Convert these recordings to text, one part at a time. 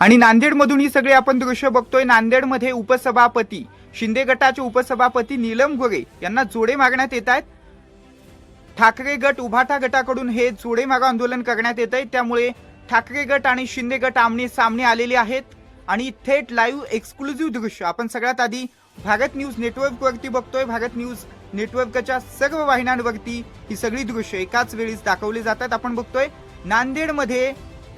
आणि नांदेडमधून ही सगळे आपण दृश्य बघतोय. नांदेडमध्ये उपसभापती शिंदे गटाचे उपसभापती नीलम गोरे यांना जोडे मागण्यात येत आहेत. ठाकरे गट उभाटा गटाकडून हे जोडे मागा आंदोलन करण्यात येत आहे. त्यामुळे ठाकरे गट आणि शिंदे गट आमने सामने आलेले आहेत. आणि थेट लाईव्ह एक्सक्लुझिव्ह दृश्य आपण सगळ्यात आधी भारत न्यूज नेटवर्कवरती बघतोय. भारत न्यूज नेटवर्कच्या सर्व वाहिन्यांवरती ही सगळी दृश्य एकाच वेळीच दाखवली जातात. आपण बघतोय नांदेडमध्ये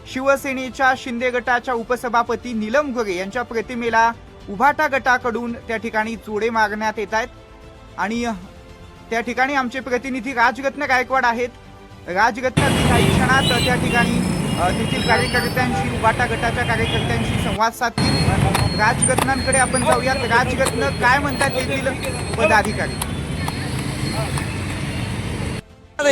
शिवसेनेच्या शिंदे गटाच्या उपसभापती नीलम गोरे यांच्या प्रतिमेला उभाटा गटाकडून त्या ठिकाणी जोडे मारण्यात येत आहेत. आणि त्या ठिकाणी आमचे प्रतिनिधी राजरत्न गायकवाड आहेत. राजरत्न काही क्षणात त्या ठिकाणी तेथील कार्यकर्त्यांशी उभाटा गटाच्या कार्यकर्त्यांशी संवाद साधतील. राजरत्नांकडे आपण जाऊयात. राजरत्न काय म्हणतात तेथील पदाधिकारी?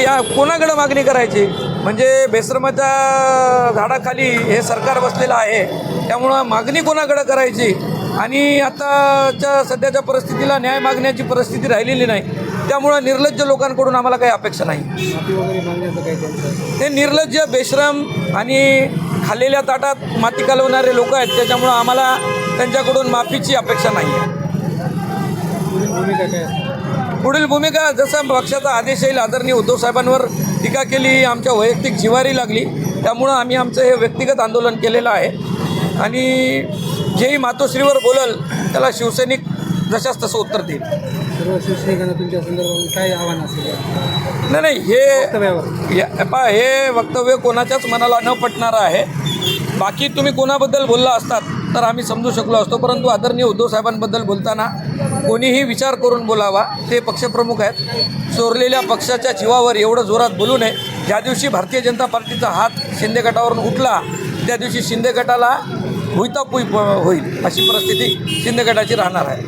या कोणाकडे मागणी करायची? म्हणजे बेश्रमाच्या झाडाखाली हे सरकार बसलेलं आहे. त्यामुळं मागणी कोणाकडं करायची? आणि आताच्या सध्याच्या परिस्थितीला न्याय मागण्याची परिस्थिती राहिलेली नाही. त्यामुळं निर्लज्ज लोकांकडून आम्हाला काही अपेक्षा नाही. ते निर्लज्ज बेश्रम आणि खाल्लेल्या ताटात माती कालवणारे लोक आहेत. त्याच्यामुळं आम्हाला त्यांच्याकडून माफीची अपेक्षा नाही आहे पुढील भूमिका जसा पक्षाचा आदेश येईल आदरणीय उद्धव साहेबांवर टीका केली आमच्या वैयक्तिक जिवारी लागली. त्यामुळं आम्ही आमचं हे व्यक्तिगत आंदोलन केलेलं आहे. आणि जेही मातोश्रीवर बोलल त्याला शिवसैनिक जशाच तसं उत्तर देईल. तुमच्या संदर्भात काय आव्हान असेल? नाही नाही हे पहा हे वक्तव्य कोणाच्याच मनाला न पटणारं आहे. बाकी तुम्ही कोणाबद्दल बोलला असतात तर आम्ही समजू शकलो असतो. परंतु आदरणीय उद्धव साहेबांबद्दल बोलताना कोणीही विचार करून बोलावा. ते पक्षप्रमुख आहेत. चोरलेल्या पक्षाच्या जीवावर एवढं जोरात बोलू नये. ज्या दिवशी भारतीय जनता पार्टीचा हात शिंदे गटावरून उठला त्या दिवशी शिंदे गटाला भुईतापुई होईल अशी परिस्थिती शिंदे गटाची राहणार आहे.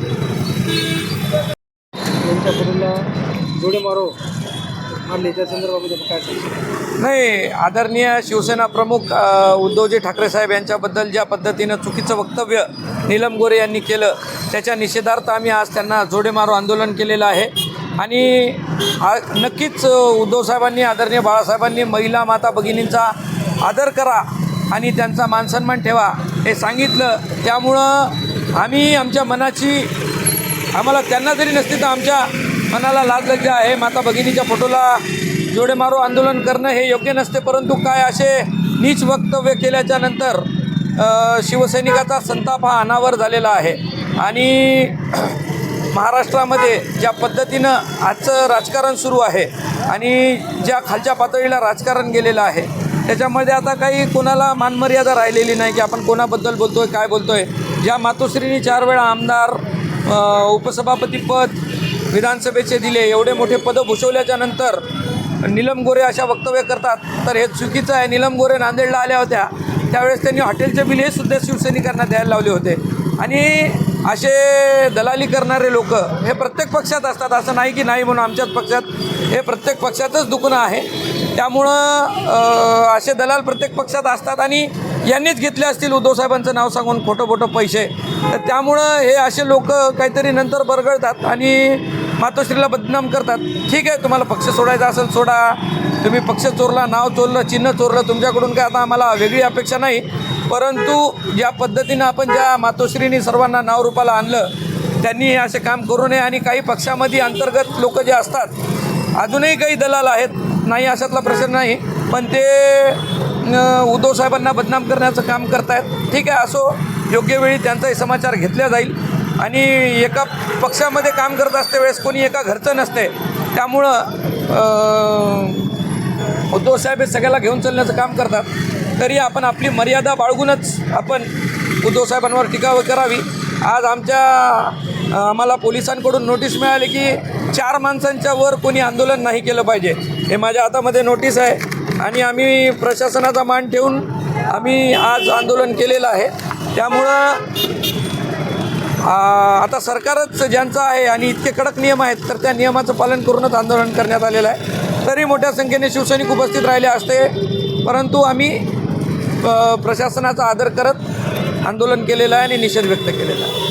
जोडे मारो त्या संदर्भामध्ये काय नाही आदरणीय शिवसेना प्रमुख उद्धवजी ठाकरे साहेब यांच्याबद्दल ज्या पद्धतीनं चुकीचं वक्तव्य नीलम गोरे यांनी केलं त्याच्या निषेधार्थ आम्ही आज त्यांना जोडे मारो आंदोलन केलेलं आहे. आणि नक्कीच उद्धवसाहेबांनी उद्धव साहेबांनी आदरणीय बाळासाहेबांनी महिला माता भगिनींचा आदर करा आणि त्यांचा मानसन्मान ठेवा हे सांगितलं. त्यामुळं आम्ही आमच्या मनाची आम्हाला त्यांना जरी नसते तर आमच्या मनाला लाज लज्जा आहे. माता भगिनीच्या फोटोला जोडे मारो आंदोलन करणं हे योग्य नसते परंतु काय असे नीच वक्तव्य केल्याच्यानंतर शिवसैनिकाचा संताप हा अनावर झालेला आहे. आणि महाराष्ट्रामध्ये ज्या पद्धतीनं आजचं राजकारण सुरू आहे आणि ज्या खालच्या पातळीला राजकारण गेलेलं आहे त्याच्यामध्ये आता काही कोणाला मानमर्यादा राहिलेली नाही की आपण कोणाबद्दल बोलतो आहे काय बोलतो आहे ज्या मातोश्रीनी चार वेळा आमदार उपसभापतीपद विधानसभेचे दिले एवढे मोठे पदं भूषवल्याच्या नंतर निलम गोरे अशा वक्तव्य करतात. तर हे चुकीचं आहे. नीलम गोरे नांदेडला आल्या होत्या. त्यावेळेस त्यांनी हॉटेलचे बिल हे सुद्धा शिवसैनिकांना द्यायला लावले होते. आणि असे दलाली करणारे लोक हे प्रत्येक पक्षात असतात. असं नाही की नाही म्हणून आमच्याच पक्षात हे प्रत्येक पक्षातच दुखणं आहे. त्यामुळं असे दलाल प्रत्येक पक्षात असतात आणि यांनीच घेतले असतील. उद्धव साहेबांचं नाव सांगून खोटं खोटं पैसे. तर त्यामुळं हे असे लोक काहीतरी नंतर बरगळतात आणि मातोश्रीला बदनाम करतात. ठीक आहे तुम्हाला पक्ष सोडायचा असेल सोडा. तुम्ही पक्ष चोरला नाव चोरलं चिन्ह चोरलं तुमच्याकडून काय आता आम्हाला वेगळी अपेक्षा नाही. परंतु ज्या पद्धतीनं आपण ज्या मातोश्रीनी सर्वांना नावरूपाला आणलं त्यांनी असे काम करू नये आणि काही पक्षामध्ये अंतर्गत लोक जे असतात अजूनही काही दलाल आहेत. नाही अशातला प्रश्न नाही. पण ते उद्धव साहेबांना बदनाम करण्याचं काम करतायत. ठीक आहे असो योग्य वेळी त्यांचाही समाचार घेतला जाईल. आणि एका पक्षामध्ये काम करत असते वेळेस कोणी एका घरचं नसते. त्यामुळं उद्धवसाहेब हे सगळ्याला घेऊन चालण्याचं काम करतात. तरी आपण आपली मर्यादा बाळगूनच आपण उद्धवसाहेबांवर टीका करावी. आज आमच्या आम्हाला पोलिसांकडून नोटीस मिळाली की चार माणसांच्या वर कोणी आंदोलन नाही केलं पाहिजे. हे माझ्या हातामध्ये नोटीस आहे आणि आम्ही प्रशासनाचा मान ठेवून आम्ही आज आंदोलन केलेलं आहे. त्यामुळं आता सरकारच ज्यांचं आहे आणि इतके कडक नियम आहेत तर त्या नियमाचं पालन करूनच आंदोलन करण्यात आलेलं आहे. तरी मोठ्या संख्येने शिवसैनिक उपस्थित राहिले असते परंतु आम्ही प्रशासनाचा आदर करत आंदोलन केलेलं आहे आणि निषेध व्यक्त केलेला आहे.